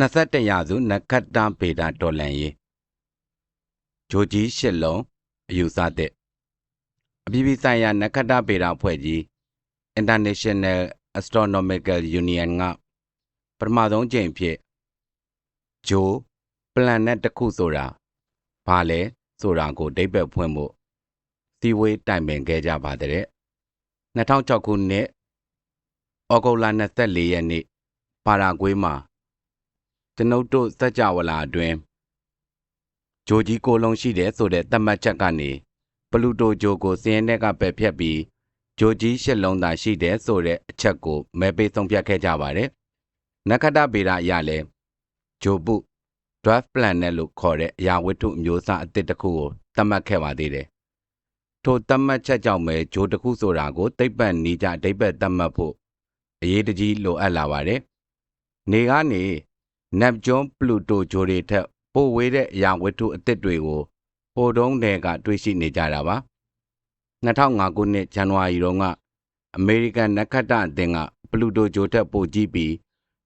21ရာစုနက္ခတ္တဗေဒတော်လန်ရေးဂျိုကြီးရှစ်လုံးအယူဆတဲ့အပြည်ပြည်ဆိုင်ရာနက္ခတ္တဗေဒအဖွဲ့ကြီး International Astronomical Union ကပထမဆုံးကြိမ်ဖြစ်ဂျို planet တစ်ခုဆိုတာဘာလဲဆိုတာကိုအဓိပ္ပာယ်ဖွင့်ဖို့စီဝေးတိုင်ပင်ခဲ့ကြပါတဲ့2006ခုနှစ်ဩဂုတ်လ24ရက်နေ့ပါရာဂွေးမှာ ကျွန်ုပ်တို့စัจ java လာအတွင်းဂျိုကြီးကိုလုံးရှိတဲ့ဆိုတဲ့သတ်မှတ်ချက်ကနေပလူတိုဂျိုကိုစင်းရဲကပယ်ဖြတ်ပြီးဂျိုကြီးရှစ်လုံးသာရှိတဲ့ဆိုတဲ့အချက်ကိုမဲပေးဆုံးဖြတ်ခဲ့ကြပါတယ်။နက္ခတ္တဗေဒအရလဲဂျိုပု dwarf planet လို့ခေါ်တဲ့အရာဝတ္ထုအမျိုးအစားအသစ်တစ်ခုကိုသတ်မှတ်ခဲ့ပါသေးတယ်။ထိုသတ်မှတ်ချက်ကြောင့်ပဲဂျိုတစ်ခုဆိုတာကိုသိပ္ပံနီးကြအဓိပ္ပာယ်သတ်မှတ်ဖို့အရေးတကြီးလိုအပ်လာပါတယ်။နေကနေ နက်ကျွန်းပလူတိုဂျိုတွေထက်ပိုဝေးတဲ့အရာဝတ္ထုအသစ်တွေကိုဟိုတုန်းတည်းကတွေ့ရှိနေကြတာပါ2005ခုနှစ်ဇန်နဝါရီတုန်းကအမေရိကန်နက္ခတ္တအသင်းကပလူတိုဂျိုထက်ပိုကြီးပြီး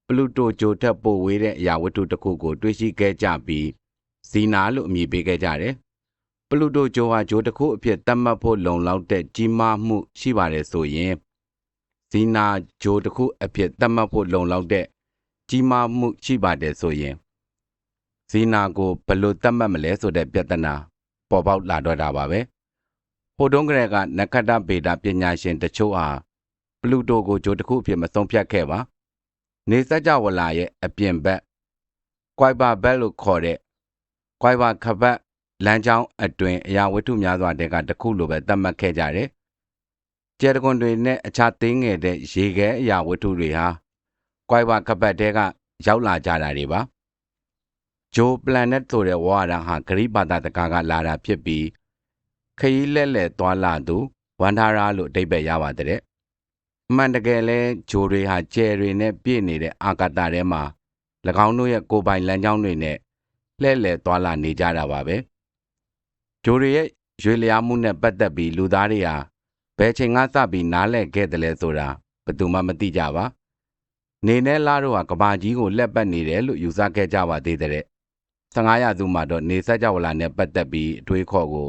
ပလူတိုဂျိုထက်ပိုဝေးတဲ့အရာဝတ္ထုတစ်ခုကို တွေ့ရှိခဲ့ကြပြီးဇီနာလို့အမည်ပေးခဲ့ကြတယ်ပလူတိုဂျိုဟာဂျိုတစ်ခုအဖြစ်သတ်မှတ်ဖို့လုံလောက်တဲ့ကြီးမားမှုရှိပါတယ်ဆိုရင်ဇီနာဂျိုတစ်ခုအဖြစ်သတ်မှတ်ဖို့လုံလောက်တဲ့ ကြီးမားမှုရှိပါတယ်ဆိုရင်ဇီနာကိုဘယ်လိုသတ်မှတ်မလဲဆိုတဲ့ပြဿနာပေါ်ပေါက်လာတော့တာပါပဲဟိုတုန်းကတည်းကနက္ခတ္တဗေဒပညာရှင်တချို့ဟာပလူတိုကိုဂျိုတစ်ခုအဖြစ်မဆုံးဖြတ်ခဲ့ပါနေစကြဝဠာရဲ့အပြင်ဘက်ကွိုင်ဘာဘက်လို့ခေါ်တဲ့ကွိုင်ဘာခဘတ်လမ်းကြောင်းအတွင်အရာဝတ္ထုများစွာတဲ့ကတစ်ခုလိုပဲသတ်မှတ်ခဲ့ကြတယ်ကျဲတကွန်တွေနဲ့အခြားသိငယ်တဲ့ရေခဲအရာဝတ္ထုတွေဟာ ကွိုင်ဘာကပတ်တဲကရောက်လာကြတာတွေပါဂျိုပလန်နက်ဆိုတဲ့ဝါရဟာဂရိဘာသာတကာကလာတာဖြစ်ပြီးခရီးလက်လက်သွားလာသူဝန်ထာရာလို့အဓိပ္ပာယ်ရပါတဲ့အမှန်တကယ်လဲဂျိုတွေဟာကျယ်တွေနဲ့ပြည့်နေတဲ့အာကာသထဲမှာ၎င်းတို့ရဲ့ကိုယ်ပိုင်လမ်းကြောင်းတွေနဲ့လှည့်လည်သွားလာနေကြတာပါပဲဂျိုတွေရဲ့ရွေလျားမှုနဲ့ပတ်သက်ပြီးလူသားတွေဟာဘယ်ချိန်ကစပြီးနားလည်ခဲ့တယ်လဲဆိုတာဘယ်သူမှမသိကြပါ နေနဲ့လားတို့ဟာကဘာကြီးကိုလက်ပတ်နေတယ်လို့ယူဆခဲ့ကြပါသေးတဲ့15ရာစုမှာတော့နေဆက်ကြဝဠာနဲ့ပတ်သက်ပြီးအတွေးခေါ်ကို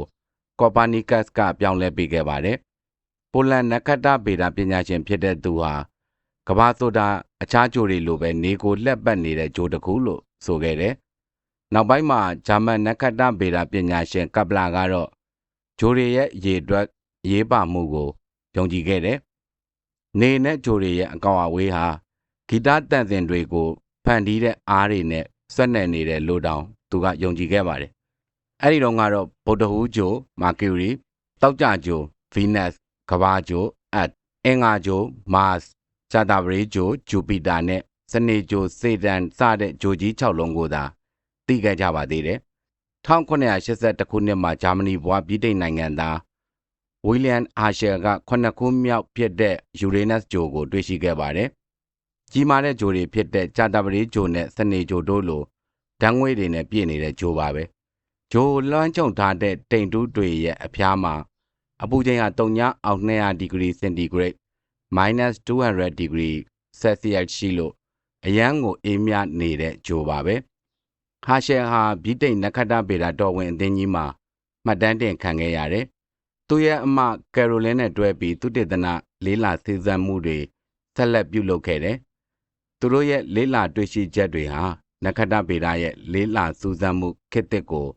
ကော်ပါနီကတ်ကပြောင်းလဲပေးခဲ့ပါတယ်ပိုလန်နက္ခတ္တဗေဒပညာရှင်ဖြစ်တဲ့သူဟာကဘာဆိုတာအခြားဂျိုတွေလိုပဲနေကိုလက်ပတ်နေတဲ့ဂျိုတစ်ခုလို့ဆိုခဲ့တယ်နောက်ပိုင်းမှာဂျာမန်နက္ခတ္တဗေဒပညာရှင်ကပလာကတော့ဂျိုတွေရဲ့ရေအတွက်ရေးပါမှုကိုယုံကြည်ခဲ့တယ်နေနဲ့ဂျိုတွေရဲ့အကောင်အဝေးဟာ ဂီတတန်စင်တွေကိုဖန်တီးတဲ့အားတွေနဲ့ဆက်နယ်နေတဲ့လို့တောင်သူကယုံကြည်ခဲ့ပါတယ်။အဲ့ဒီတော့ကတော့ဗုဒ္ဓဟူးဂျိုမာကီယူရီတောက်ကြဂျိုဗီနက်စ်ကဘာဂျိုအက်အင်္ဂါဂျိုမတ်စ်ဇာတာပရီဂျိုဂျူပီတာနဲ့စနေဂျိုစေတန်စတဲ့ဂျိုကြီး6လုံးကိုသာသိခဲ့ကြပါသေးတယ်။1982ခုနှစ်မှာဂျာမနီဘွားပြည်တိန်နိုင်ငံသားဝီလျံအာရှယ်က9ခုမြောက်ဖြစ်တဲ့ယူရေနက်စ်ဂျိုကိုတွေ့ရှိခဲ့ပါတယ် ကြီးမားတဲ့ဂျိုတွေဖြစ်တဲ့ကြာတပရီဂျိုနဲ့စနေဂျိုတို့လိုဓာတ်ငွေတွေနဲ့ပြည့်နေတဲ့ဂျိုပါပဲဂျိုလွှမ်းကျုံထားတဲ့တိမ်တူးတွေရဲ့အဖျားမှာအပူချိန်ဟာတုံညအောက်200ဒီဂရီစင်တီဂရိတ် -200 ဒီဂရီဆယ်စီယပ်ရှိလို့အရန်ကိုအေးမြနေတဲ့ဂျိုပါပဲဟာရှယ်ဟာဗြိတိန်နက္ခတ္တဗေဒတော်ဝင်အသင်းကြီးမှာမှတ်တမ်းတင်ခံခဲ့ရတယ်သူရဲ့အမကယ်ရိုလင်းနဲ့တွဲပြီးသူတေသနလေးလာစည်းစမ်းမှုတွေဆက်လက်ပြုလုပ်ခဲ့တယ် သူတို့ရဲ့လေးလာတွေ့ရှိချက်တွေဟာနက္ခတ္တဗေဒရဲ့လေးလာစူးစမ်းမှုခေတ်သစ်ကို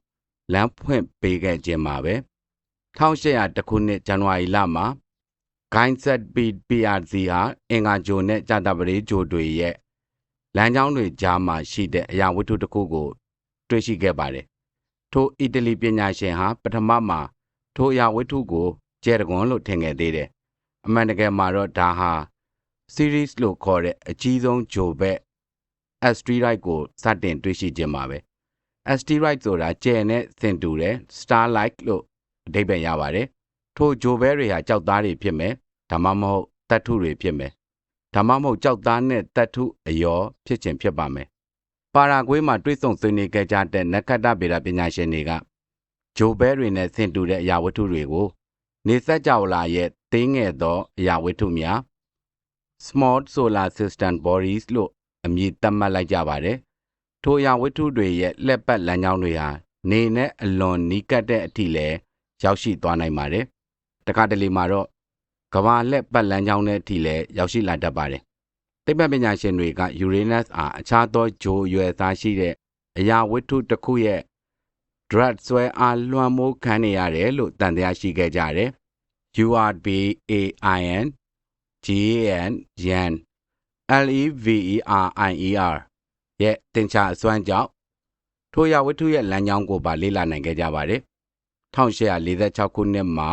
လမ်းဖွင့်ပေးခဲ့ခြင်းပါပဲ1800တခုနှစ်ဇန်နဝါရီလမှာ Gainsat PRC ဟာအင်္ဂါဂျိုနဲ့ကြာတပရေဂျိုတွေရဲ့လမ်းကြောင်းတွေကြားမှာရှိတဲ့အရာဝတ္ထုတစ်ခုကို တွေ့ရှိခဲ့ပါတယ်ထိုအီတလီပညာရှင်ဟာပထမမှာထိုအရာဝတ္ထုကိုကျဲတကွန်လို့ထင်ခဲ့သေးတယ်အမှန်တကယ်မှာတော့ဒါဟာ series လို့ခေါ်တဲ့အကြီးဆုံးဂျိုဘက် asteroid ကိုစတင်တွေ့ရှိခြင်းပါပဲ asteroid ဆိုတာကျယ်နဲ့ဆင်တူတယ် starlight လို့အဓိပ္ပာယ်ရပါတယ်ထိုဂျိုဘဲတွေဟာကြောက်သားတွေဖြစ်မယ်ဒါမှမဟုတ်တတ်ထုတွေဖြစ်မယ်ဒါမှမဟုတ်ကြောက်သားနဲ့တတ်ထုအယောဖြစ်ခြင်းဖြစ်ပါမယ်ပါရာဂွေးမှာတွေ့ဆုံဆွေးနွေးခဲ့ကြတဲ့နက္ခတ္တဗေဒပညာရှင်တွေကဂျိုဘဲတွေနဲ့ဆင်တူတဲ့အရာဝတ္ထုတွေကို နေဆက်ကြောလာရဲ့သေးငယ်သောအရာဝတ္ထုများ small solar system bodies လို့အမည်သတ်မှတ်လိုက်ကြပါတယ်ထိုအရာဝတ္ထုတွေရဲ့လက်ပတ်လမ်းကြောင်းတွေဟာနေနဲ့အလွန်နီးကပ်တဲ့အထိလည်းရောက်ရှိသွားနိုင်ပါတယ်။တခါတလေမှာတော့ကမ္ဘာလက်ပတ်လမ်းကြောင်းတဲ့အထိလည်းရောက်ရှိလာတတ်ပါတယ်။သိပ္ပံပညာရှင်တွေကယူရေနက်စ်အားအခြားသောဂျိုအရွယ်သားရှိတဲ့အရာဝတ္ထုတစ်ခုရဲ့ drug ဆွဲအားလွှမ်းမိုးခံနေရတယ်လို့တန်တရားရှိခဲ့ကြတယ်။ URBAIN GAN yan LEVERIER ရဲ့တင်ချအစွမ်းကြောင့်ထိုရဝတ္ထုရဲ့လမ်းကြောင်းကိုပါလေ့လာနိုင်ခဲ့ကြပါတယ်။1846ခုနှစ်မှာ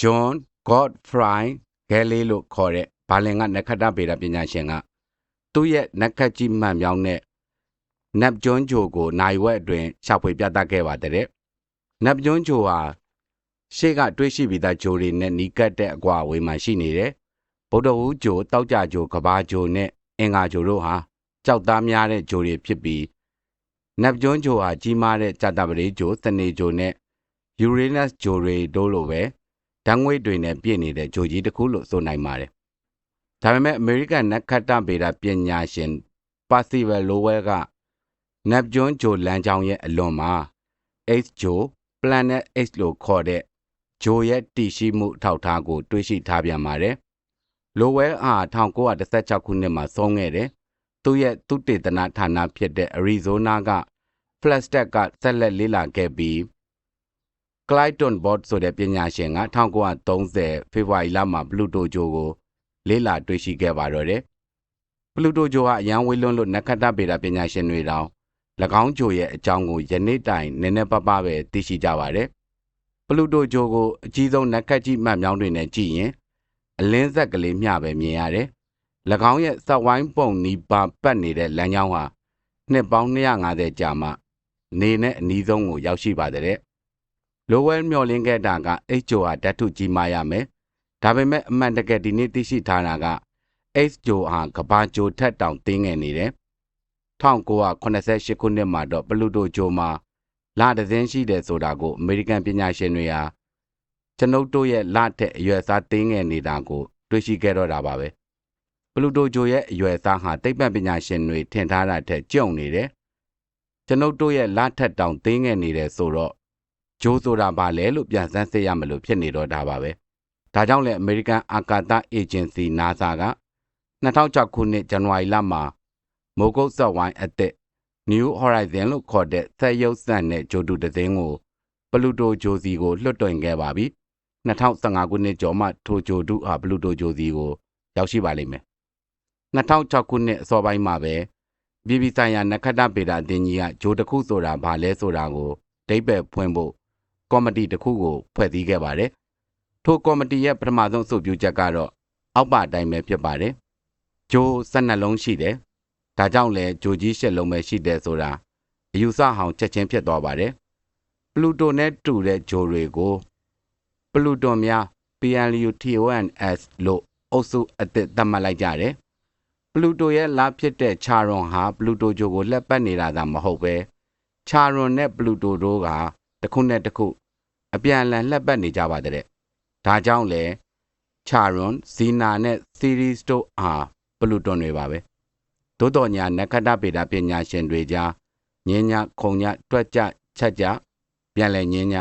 John Godfrey Galley လို့ခေါ်တဲ့ဘာလင်ကနက္ခတ္တဗေဒပညာရှင်ကသူ့ရဲ့နက္ခတ်ကြီးမှန်မြောင်းတဲ့နပ်ကျွန်းဂျိုကိုနိုင်ဝက်အတွင်းရှာဖွေပြသခဲ့ပါတဲ့။နပ်ကျွန်းဂျိုဟာရှေ့ကတွေးရှိပြီးသားဂျိုတွေနဲ့နီးကပ်တဲ့အကွာအဝေးမှာရှိနေတယ်။ ဗုဒ္ဓဟူးဂျိုတောက်ကြဂျိုကဘာဂျိုနဲ့အင်္ဂါဂျိုတို့ဟာကြောက်သားများတဲ့ဂျိုတွေဖြစ်ပြီးနပ်ကျွန်းဂျိုဟာကြီးမားတဲ့ကြာတပတေးဂျိုစနေဂျိုနဲ့ယူရေနက်စ်ဂျိုတွေတို့လိုပဲဓာတ်ငွေ့တွေနဲ့ပြည့်နေတဲ့ဂျိုကြီးတစ်ခုလို့ဆိုနိုင်ပါတယ်။ဒါပေမဲ့အမေရိကန်နက္ခတ္တဗေဒပညာရှင်ပါစီဗယ်လိုဝဲကနပ်ကျွန်းဂျိုလမ်းကြောင်းရဲ့အလွန်မှာ H ဂျို Planet H လို့ခေါ်တဲ့ဂျိုရဲ့တည်ရှိမှုအထောက်အထားကို တွေ့ရှိထားပြန်ပါတယ်။ လိုဝဲအား1916ခုနှစ်မှာဆုံးခဲ့တယ်။သူ့ရဲ့သုတေသနဌာနဖြစ်တဲ့အရီဇိုနာက Flagstaff ကဆက်လက်လေ့လာခဲ့ပြီး Clayton Bot ဆိုတဲ့ပညာရှင်က1930ဖေဖော်ဝါရီလမှာဘလူတိုဂျိုကိုလေ့လာတွေ့ရှိခဲ့ပါတော့တယ်။ဘလူတိုဂျိုဟာအရန်ဝေးလွန်းလို့နက္ခတ္တဗေဒပညာရှင်တွေတောင်၎င်းဂျိုရဲ့အကြောင်းကိုယနေ့တိုင်နည်းနည်းပါးပါးပဲသိရှိကြပါတယ်။ဘလူတိုဂျိုကိုအကြီးဆုံးနက္ခတ်ကြီးမှတ်မြောင်းတွေနဲ့ကြည့်ရင် အလင်းဆက်ကလေးမျှပဲမြင်ရတယ်။၎င်းရဲ့စက်ဝိုင်းပုံနီးပါပတ်နေတဲ့လမ်းကြောင်းဟာနှစ်ပေါင်း250ကြာမှနေနဲ့အနီးဆုံးကိုရောက်ရှိပါတဲ့။လိုဝဲမျော်လင့်ခဲ့တာက H ဂျိုဟာဓာတ်ထုကြီးမားရမယ်။ဒါပေမဲ့အမှန်တကယ်ဒီနေ့သိရှိထားတာက H ဂျိုဟာကဘာဂျိုထက်တောင်တင်းငယ်နေတယ်1988ခုနှစ်မှာတော့ပလူတိုဂျိုမှာလတစင်းရှိတယ်ဆိုတာကိုအမေရိကန်ပညာရှင်တွေဟာ ကျွန်ုပ်တို့ရဲ့လထက်အရွယ်စားတင်းငယ်နေတာကိုတွေ့ရှိခဲ့တော့တာပါပဲပလူတိုဂျိုရဲ့အရွယ်စားဟာသိပ္ပံပညာရှင်တွေထင်ထားတာထက်ကျုံနေတယ်ကျွန်ုပ်တို့ရဲ့လထက်တောင်တင်းငယ်နေတယ်ဆိုတော့ဂျိုးဆိုတာဘာလဲလို့ပြန်စမ်းစစ်ရမလို့ဖြစ်နေတော့တာပါပဲဒါကြောင့်လည်းအမေရိကန်အာကာသအေဂျင်စီ NASA က2006ခုနှစ်ဇန်နဝါရီလမှာမိုးကုတ်ဆက်ဝိုင်းအသစ် New Horizon လို့ခေါ်တဲ့ဆက်ရုပ်ဆန်တဲ့ဂျိုတူတသိန်းကိုပလူတိုဂျိုစီကိုလွှတ်တင်ခဲ့ပါပြီ 2015ခုနှစ်ကျော်မှထိုဂျိုတူဟာပလူတိုဂျိုစီကိုရောက်ရှိပါလိမ့်မယ်2006ခုနှစ်အစောပိုင်းမှာပဲပြည်ပဆိုင်ရာနက္ခတ္တဗေဒအသင်းကြီးကဂျိုတစ်ခုဆိုတာဘာလဲဆိုတာကိုဒိတ်ပဲဖွင့်ဖို့ကော်မတီတစ်ခုကိုဖွဲ့စည်းခဲ့ပါတယ်ထိုကော်မတီရဲ့ပထမဆုံးအဆိုပြုချက်ကတော့အောက်ပါအတိုင်းပဲဖြစ်ပါတယ်ဂျို12လုံးရှိတယ်ဒါကြောင့်လဲဂျိုကြီးရှစ်လုံးပဲရှိတယ်ဆိုတာအယူဆဟောင်းချက်ချင်းဖြစ်သွားပါတယ်ပလူတိုနဲ့တူတဲ့ဂျိုတွေကို ပလူတိုများ PLUTONS လို့အုပ်စုအသစ်သတ်မှတ်လိုက်ကြတယ်ပလူတိုရဲ့လာဖြစ်တဲ့ချာရွန်ဟာပလူတိုဂျိုကိုလက်ပတ်နေတာသာမဟုတ်ပဲချာရွန်နဲ့ပလူတိုတို့ကတစ်ခုနဲ့တစ်ခုအပြန်အလှန်လှက်ပတ်နေကြပါတဲ့ဒါကြောင့်လဲချာရွန်ဇီနာနဲ့စီရီစတို့ဟာပလူတွန်တွေပါပဲသို့တော်ညာနက္ခတ္တဗေဒပညာရှင်တွေကြားညင်းညခုံညတွက်ကြချက်ကြပြန်လဲညင်းည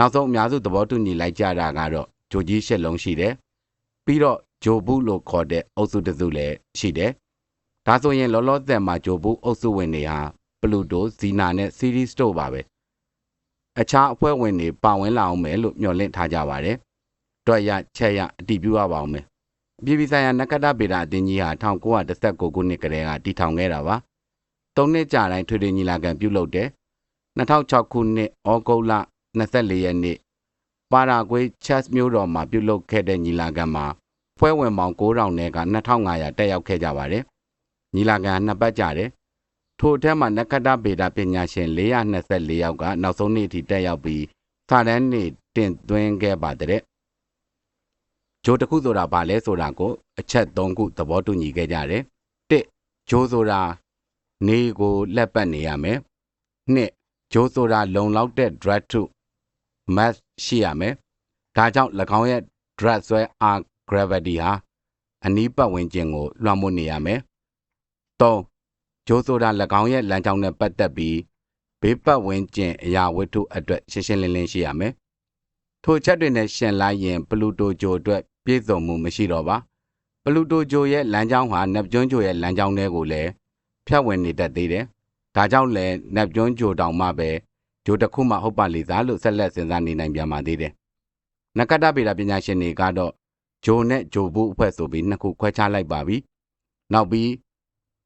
နောက်ဆုံးအများစုသဘောတူညီလိုက်ကြတာကတော့ဂျိုကြီးရှစ်လုံးရှိတယ်ပြီးတော့ဂျိုဘူးလို့ခေါ်တဲ့အုပ်စုတစ်စုလည်းရှိတယ်ဒါဆိုရင်လောလောဆယ်မှာဂျိုဘူးအုပ်စုဝင်တွေဟာပလူတိုဇီနာနဲ့စီရီစတို့ပါပဲအခြားအဖွဲ့ဝင်တွေပါဝင်လာအောင်မယ်လို့မျှော်လင့်ထားကြပါတယ်တွက်ရချက်ရအတည်ပြုရပါအောင်မယ်ပြည်ပဆိုင်ရာနက္ခတ္တဗေဒအသင်းကြီးဟာ1919ခုနှစ်ကတည်းကတည်ထောင်ခဲ့တာပါ။သုံးနှစ်ကြာတိုင်းထွေထွေညီလာခံပြုလုပ်တယ်။2006ခုနှစ်ဩဂုတ်လ 24ရက်နေ့ပါရာဂွေးချက်မြို့တော်မှာပြုလုပ်ခဲ့တဲ့ညီလာခံမှာဖွဲ့ဝင်ပေါင်း9000နဲ့က2500တက်ရောက်ခဲ့ကြပါတယ်။ညီလာခံနှစ်ပတ်ကြာတယ်။ထိုအထက်မှာနက္ခတ္တဗေဒပညာရှင်424ယောက်ကနောက်ဆုံးနေ့အထိတက်ရောက်ပြီးစာတန်းနေတင်သွင်းခဲ့ပါတဲ့ဂျိုတစ်ခုဆိုတာဘာလဲဆိုတာကိုအချက်၃ခုသဘောတူညီခဲ့ကြတယ်။၁ဂျိုဆိုတာနေကိုလက်ပတ်နေရမယ်။၂ဂျိုဆိုတာလုံလောက်တဲ့ drag to mass ရှိရမယ်။ဒါကြောင့်၎င်းရဲ့ drag ဆွဲအား gravity ဟာအနီးပတ်ဝန်းကျင်ကိုလွှမ်းမိုးနေရမယ်။၃ဂျဂျိုဆိုတာ၎င်းရဲ့လမ်းကြောင်းနဲ့ပတ်သက်ပြီးဘေးပတ်ဝန်းကျင်အရာဝတ္ထုအတွက်ရှင်းရှင်းလင်းလင်းရှိရမယ်။ထိုချက်တွေနဲ့ရှင်လိုက်ရင်ပလူတိုဂျိုအတွက်ပြည့်စုံမှုမရှိတော့ပါ။ပလူတိုဂျိုရဲ့လမ်းကြောင်းဟာနက်ကျွန်းဂျိုရဲ့လမ်းကြောင်းတွေကိုလည်းဖြတ်ဝင်နေတတ်သေးတယ်။ဒါကြောင့်လည်းနက်ကျွန်းဂျိုတောင်မှပဲ ဂျိုတစ်ခုမှဟုတ်ပါလိမ့်စားလို့ဆက်လက်စဉ်းစားနေနိုင်ပြန်ပါသေးတယ်။နကတဗေဒပညာရှင်တွေကတော့ဂျိုနဲ့ဂျိုဘူးအဖွဲ့ဆိုပြီးနှစ်ခုခွဲခြားလိုက်ပါပြီ။နောက်ပြီး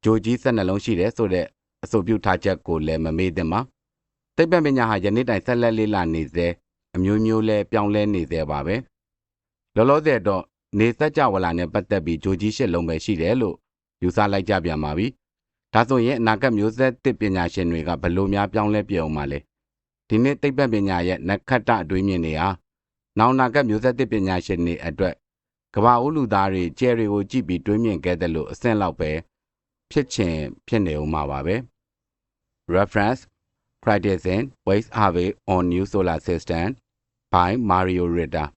ဂျိုကြီးဆက်နှလုံးရှိတယ်ဆိုတဲ့အဆိုပြုထားချက်ကိုလည်းမမေ့သင့်ပါ။သိပ္ပံပညာဟာယနေ့တိုင်ဆက်လက်လေးလာနေစေအမျိုးမျိုးလဲပြောင်းလဲနေစေပါပဲ။လောလောဆယ်တော့နေသက်ကြဝဠာနဲ့ပတ်သက်ပြီးဂျိုကြီးရှစ်လုံးပဲရှိတယ်လို့ယူဆလိုက်ကြပြန်ပါပြီ။ဒါဆိုရင်အနာဂတ်မျိုးဆက်တစ်ပညာရှင်တွေကဘယ်လိုများပြောင်းလဲပြအောင်မလဲ။ ဒီနေ့သိပ္ပံပညာရဲ့နက္ခတ္တအတွေးမြင်တွေဟာနောင်နာကမျိုးဆက်တစ်ပညာရှင်တွေအတွက်ကဘာဦးလူသားတွေကျဲတွေကိုကြည့်ပြီးတွေးမြင်ခဲ့တယ်လို့အဆင့်လောက်ပဲဖြစ်ချင်ဖြစ်နေဦးမှာပါပဲ reference Criterion Waste Harvey on New Solar System by Mario Ritter